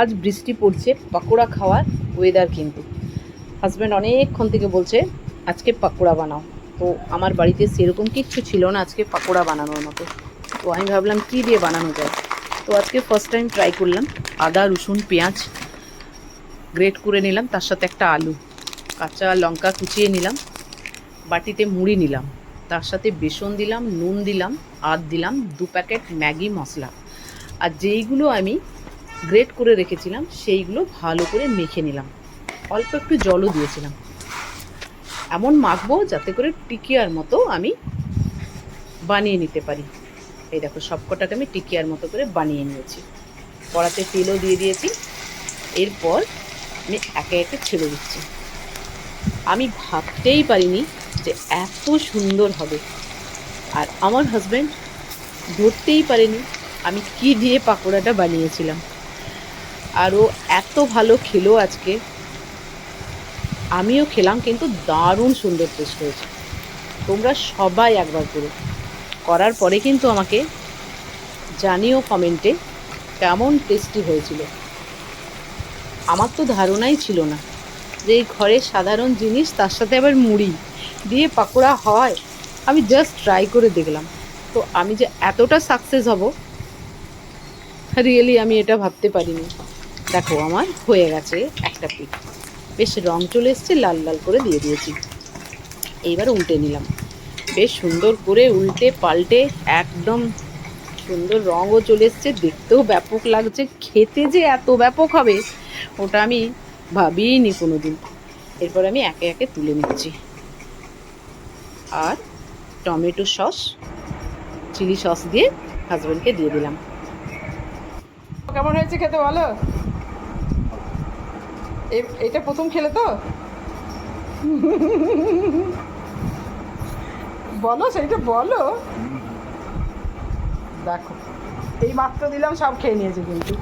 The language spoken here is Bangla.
আজ বৃষ্টি পড়ছে, পাকোড়া খাওয়ার ওয়েদার কিন্তু। হাজব্যান্ড অনেকক্ষণ থেকে বলছে, আজকে পাকোড়া বানাও। তো আমার বাড়িতে সেরকম কিচ্ছু ছিল না আজকে পাকোড়া বানানোর মতো। তো আমি ভাবলাম, কী দিয়ে বানানো যায়? তো আজকে ফার্স্ট টাইম ট্রাই করলাম, আদা, রসুন, পেঁয়াজ গ্রেট করে নিলাম, তার সাথে একটা আলু, কাঁচা লঙ্কা কুচিয়ে নিলাম, বাটিতে মুড়ি নিলাম, তার সাথে বেসন দিলাম, নুন দিলাম আর দিলাম, দু প্যাকেট ম্যাগি মশলা। আর যেইগুলো আমি গ্রেট করে রেখেছিলাম, সেইগুলো ভালো করে মেখে নিলাম। অল্প একটু জলও দিয়েছিলাম। এমন মাখবো যাতে করে টিকিয়ার মতো আমি বানিয়ে নিতে পারি। এই দেখো, সবকটাকে আমি টিকিয়ার মতো করে বানিয়ে নিয়েছি। কড়াতে তেলও দিয়ে দিয়েছি। এরপর আমি একে একে ছেড়ে দিচ্ছি। আমি ভাবতেই পারিনি যে এত সুন্দর হবে। আর আমার হাজব্যান্ড ধরতেই পারেনি আমি কি দিয়ে পাকোড়াটা বানিয়েছিলাম। আর ও এত ভালো খেলো আজকে। আমিও খেলাম, কিন্তু দারুণ সুন্দর টেস্ট হয়েছে। তোমরা সবাই একবার করো। করার পরে কিন্তু আমাকে জানিও কমেন্টে কেমন টেস্টি হয়েছিল। আমার তো ধারণাই ছিল না যে এই ঘরের সাধারণ জিনিস তার সাথে আবার মুড়ি দিয়ে পাকোড়া হয়। আমি জাস্ট ট্রাই করে দেখলাম। তো আমি যে এতটা সাকসেস হব রিয়েলি আমি এটা ভাবতে পারিনি। দেখো আমার হয়ে গেছে একটা পিঠ। বেশ রং চলে এসছে, লাল লাল করে দিয়ে দিয়েছি। এইবার উল্টে নিলাম। বেশ সুন্দর করে উল্টে পাল্টে একদম সুন্দর রঙও চলে এসছে, দেখতেও ব্যাপক লাগছে। খেতে যে এত ব্যাপক হবে, ওটা আমি ভাবিনি কোনো দিন এরপর আমি একে একে তুলে নিচ্ছি। আর টমেটো সস, চিলি সস দিয়ে হাজব্যান্ডকে দিয়ে দিলাম। কেমন হয়েছে খেতে বলো? এ- এটা প্রথম খেলে তো? বলো সেইটা বলো। দেখো, এই মাত্র দিলাম, সব খেয়ে নিয়েছে কিন্তু।